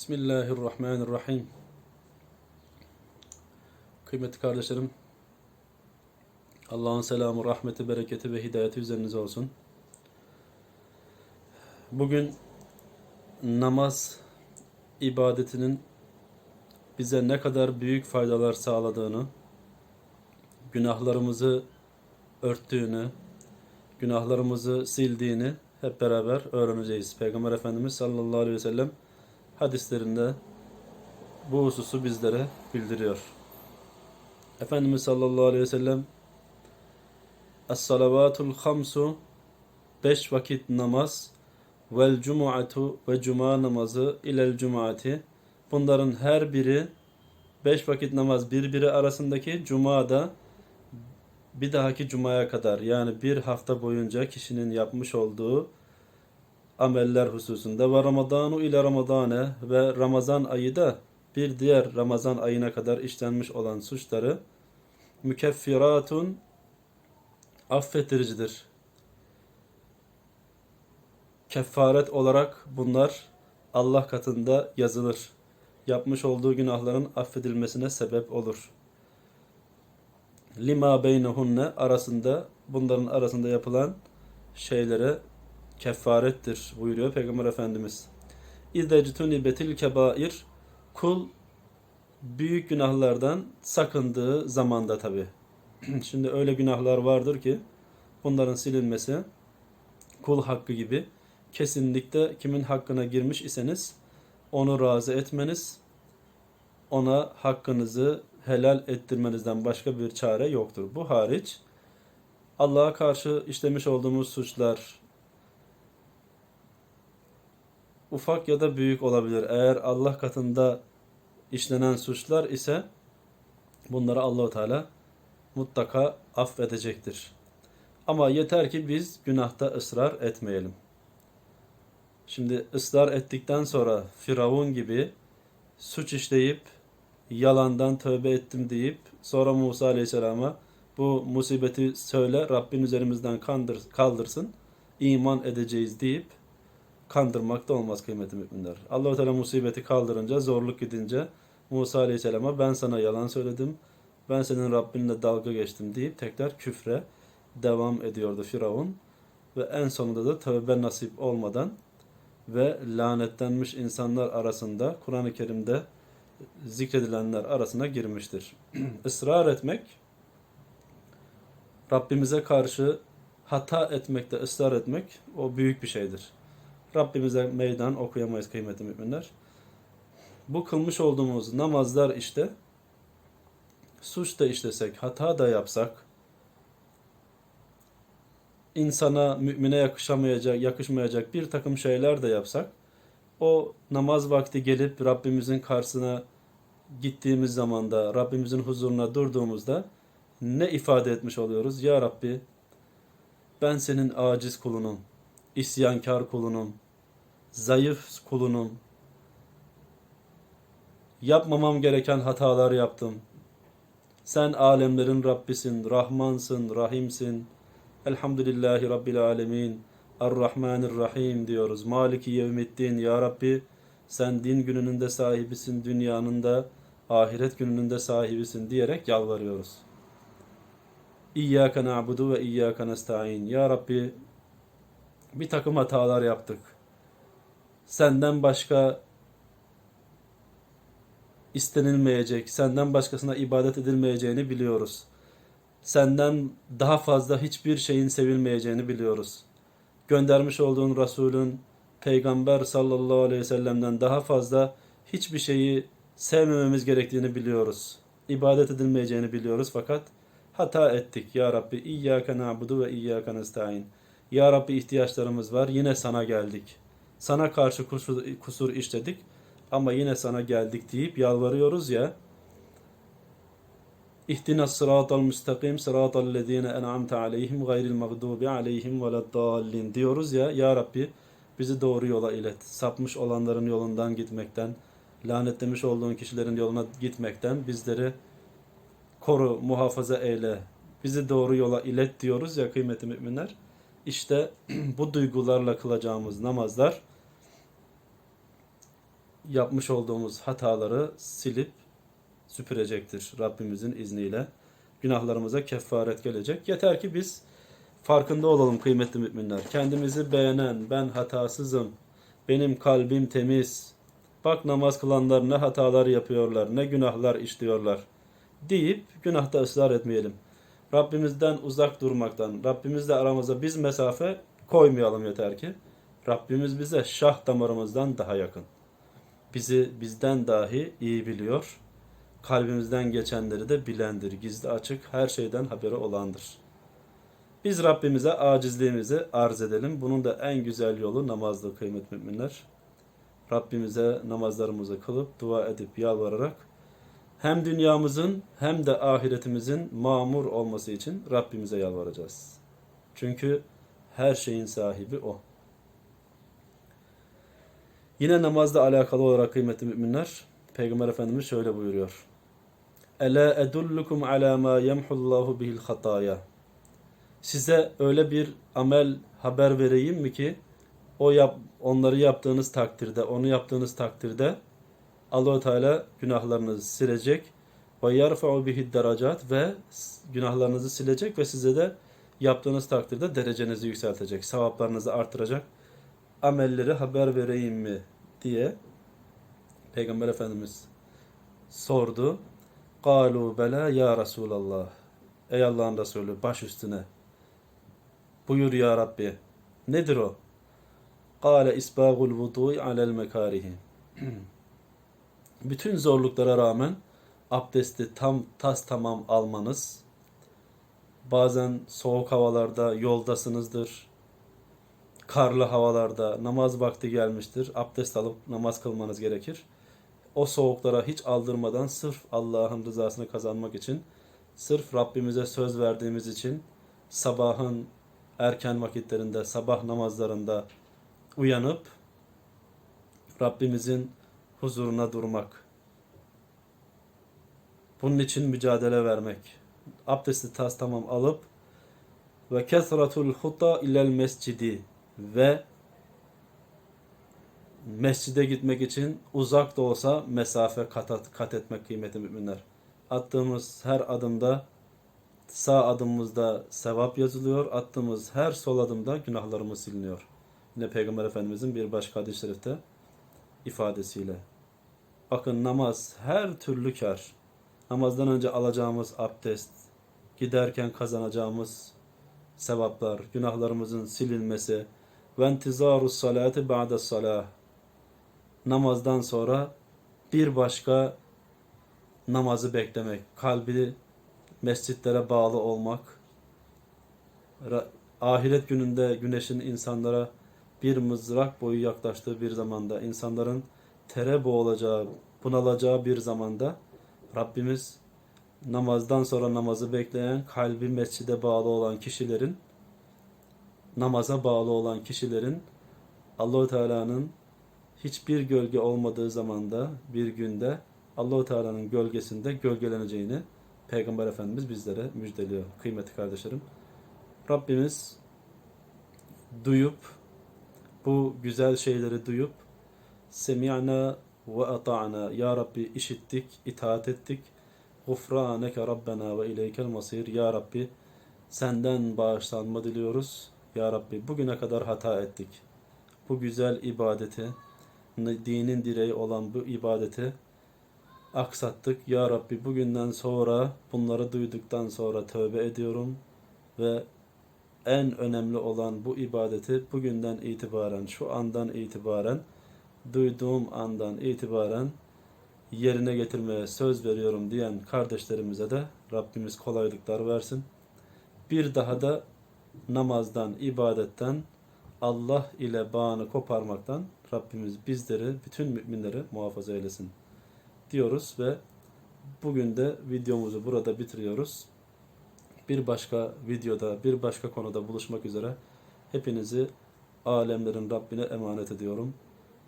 Bismillahirrahmanirrahim. Kıymetli kardeşlerim, Allah'ın selamı, rahmeti, bereketi ve hidayeti üzerinize olsun. Bugün namaz ibadetinin bize ne kadar büyük faydalar sağladığını, günahlarımızı örttüğünü, günahlarımızı sildiğini hep beraber öğreneceğiz. Peygamber Efendimiz sallallahu aleyhi ve sellem hadislerinde bu hususu bizlere bildiriyor. Efendimiz sallallahu aleyhi ve sellem Es-salavatul hamsu beş vakit namaz vel cumuatu ve cuma namazı ilel cumaati bunların her biri beş vakit namaz birbiri arasındaki cumada bir dahaki cumaya kadar yani bir hafta boyunca kişinin yapmış olduğu ameller hususunda ve Ramadanu ile Ramadane ve Ramazan ayı da bir diğer Ramazan ayına kadar işlenmiş olan suçları mükeffiratun affettiricidir. Kefaret olarak bunlar Allah katında yazılır. Yapmış olduğu günahların affedilmesine sebep olur. Lima beynehunne arasında bunların arasında yapılan şeylere kefarettir buyuruyor Peygamber Efendimiz. İzdectuni betil kebair kul büyük günahlardan sakındığı zamanda tabi. Şimdi öyle günahlar vardır ki bunların silinmesi kul hakkı gibi kesinlikle kimin hakkına girmiş iseniz onu razı etmeniz ona hakkınızı helal ettirmenizden başka bir çare yoktur. Bu hariç Allah'a karşı işlemiş olduğumuz suçlar ufak ya da büyük olabilir. Eğer Allah katında işlenen suçlar ise bunları Allahu Teala mutlaka affedecektir. Ama yeter ki biz günahta ısrar etmeyelim. Şimdi ısrar ettikten sonra Firavun gibi suç işleyip yalandan tövbe ettim deyip sonra Musa Aleyhisselam'a bu musibeti söyle Rabbin üzerimizden kandır, kaldırsın iman edeceğiz deyip kandırmak da olmaz kıymetli müminler. Allah-u Teala musibeti kaldırınca, zorluk gidince Musa Aleyhisselam'a ben sana yalan söyledim, ben senin Rabbinle dalga geçtim deyip tekrar küfre devam ediyordu Firavun. Ve en sonunda da tövbe nasip olmadan ve lanetlenmiş insanlar arasında Kur'an-ı Kerim'de zikredilenler arasına girmiştir. Israr etmek Rabbimize karşı hata etmekte ısrar etmek o büyük bir şeydir. Rabbimize meydan okuyamayız kıymetli müminler. Bu kılmış olduğumuz namazlar işte suç da işlesek, hata da yapsak, insana, mümine yakışamayacak, yakışmayacak bir takım şeyler de yapsak, o namaz vakti gelip Rabbimizin karşısına gittiğimiz zamanda, Rabbimizin huzuruna durduğumuzda ne ifade etmiş oluyoruz? Ya Rabbi, ben senin aciz kulunum, isyankar kulunum, zayıf kulunum. Yapmamam gereken hatalar yaptım. Sen alemlerin Rabbisin, Rahmansın, Rahimsin. Elhamdülillahi Rabbil Alemin. Errahmanirrahim diyoruz. Maliki yevmiddin. Ya Rabbi sen din gününün de sahibisin, dünyanın da ahiret gününün de sahibisin diyerek yalvarıyoruz. İyyâke na'budu ve iyyâke nesta'in. Ya Rabbi bir takım hatalar yaptık. Senden başka istenilmeyecek, senden başkasına ibadet edilmeyeceğini biliyoruz. Senden daha fazla hiçbir şeyin sevilmeyeceğini biliyoruz. Göndermiş olduğun Resulün Peygamber sallallahu aleyhi ve sellem'den daha fazla hiçbir şeyi sevmememiz gerektiğini biliyoruz. İbadet edilmeyeceğini biliyoruz fakat hata ettik. Ya Rabbi İyyâke na'budu ve İyyâke nesta'in. Ya Rabbi ihtiyaçlarımız var. Yine sana geldik. Sana karşı kusur, kusur işledik ama yine sana geldik deyip yalvarıyoruz ya. İhtina sıratal müstakim sıratal lezine en'amte aleyhim gayril mağdubi aleyhim veleddallin diyoruz ya. Ya Rabbi bizi doğru yola ilet. Sapmış olanların yolundan gitmekten, lanetlemiş olduğun kişilerin yoluna gitmekten bizleri koru, muhafaza eyle. Bizi doğru yola ilet diyoruz ya kıymetli müminler. İşte bu duygularla kılacağımız namazlar yapmış olduğumuz hataları silip süpürecektir Rabbimizin izniyle. Günahlarımıza kefaret gelecek. Yeter ki biz farkında olalım kıymetli müminler. Kendimizi beğenen, ben hatasızım, benim kalbim temiz, bak namaz kılanlar ne hatalar yapıyorlar, ne günahlar işliyorlar deyip günahta ısrar etmeyelim. Rabbimizden uzak durmaktan, Rabbimizle aramıza biz mesafe koymayalım yeter ki. Rabbimiz bize şah damarımızdan daha yakın. Bizi bizden dahi iyi biliyor. Kalbimizden geçenleri de bilendir. Gizli açık her şeyden haberi olandır. Biz Rabbimize acizliğimizi arz edelim. Bunun da en güzel yolu namazdır kıymetli müminler. Rabbimize namazlarımızı kılıp dua edip yalvararak hem dünyamızın hem de ahiretimizin mamur olması için Rabbimize yalvaracağız. Çünkü her şeyin sahibi O. Yine namazla alakalı olarak kıymetli müminler, Peygamber Efendimiz şöyle buyuruyor. Ela edullukum ala ma yemhullahu bihil hataya. Size öyle bir amel haber vereyim mi ki o yap, onları yaptığınız takdirde, onu yaptığınız takdirde Allahu Teala günahlarınızı silecek ve yarfa'u bihi deracat ve günahlarınızı silecek ve size de yaptığınız takdirde derecenizi yükseltecek, sevaplarınızı artıracak amelleri haber vereyim mi diye Peygamber Efendimiz sordu. Kalu bela ya Resulallah. Ey Allah'ın Resulü baş üstüne. Buyur ya Rabbi. Nedir o? Kale isbagul vudu'i alel mekarihi. Bütün zorluklara rağmen abdesti tam tas tamam almanız, bazen soğuk havalarda yoldasınızdır, karlı havalarda namaz vakti gelmiştir, abdest alıp namaz kılmanız gerekir. O soğuklara hiç aldırmadan sırf Allah'ın rızasını kazanmak için, sırf Rabbimize söz verdiğimiz için sabahın erken vakitlerinde, sabah namazlarında uyanıp Rabbimizin huzuruna durmak. Bunun için mücadele vermek. Abdesti tas tamam alıp ve kesratul huta ilel mescidi ve mescide gitmek için uzak da olsa mesafe kat, kat etmek kıymetli müminler. Attığımız her adımda sağ adımımızda sevap yazılıyor. Attığımız her sol adımda günahlarımız siliniyor. Yine Peygamber Efendimizin bir başka hadis-i şerifte ifadesiyle. Bakın namaz her türlü kar. Namazdan önce alacağımız abdest, giderken kazanacağımız sevaplar, günahlarımızın silinmesi ve intizaru salati ba'de salah. Namazdan sonra bir başka namazı beklemek, kalbi mescitlere bağlı olmak, ahiret gününde güneşin insanlara bir mızrak boyu yaklaştığı bir zamanda, insanların tere boğulacağı, bunalacağı bir zamanda Rabbimiz namazdan sonra namazı bekleyen, kalbi mescide bağlı olan kişilerin namaza bağlı olan kişilerin Allahu Teala'nın hiçbir gölge olmadığı zamanda bir günde Allahu Teala'nın gölgesinde gölgeleneceğini Peygamber Efendimiz bizlere müjdeliyor kıymetli kardeşlerim. Rabbimiz duyup bu güzel şeyleri duyup semi'na ve ata'na ya Rabbi işittik, itaat ettik. Gufraneke Rabbena ve ileykel masir ya Rabbi senden bağışlanma diliyoruz. Ya Rabbi bugüne kadar hata ettik. Bu güzel ibadeti, dinin direği olan bu ibadeti aksattık. Ya Rabbi bugünden sonra bunları duyduktan sonra tövbe ediyorum ve en önemli olan bu ibadeti bugünden itibaren, şu andan itibaren, duyduğum andan itibaren yerine getirmeye söz veriyorum diyen kardeşlerimize de Rabbimiz kolaylıklar versin. Bir daha da namazdan, ibadetten, Allah ile bağını koparmaktan Rabbimiz bizleri, bütün müminleri muhafaza eylesin diyoruz ve bugün de videomuzu burada bitiriyoruz. Bir başka videoda, bir başka konuda buluşmak üzere hepinizi alemlerin Rabbine emanet ediyorum.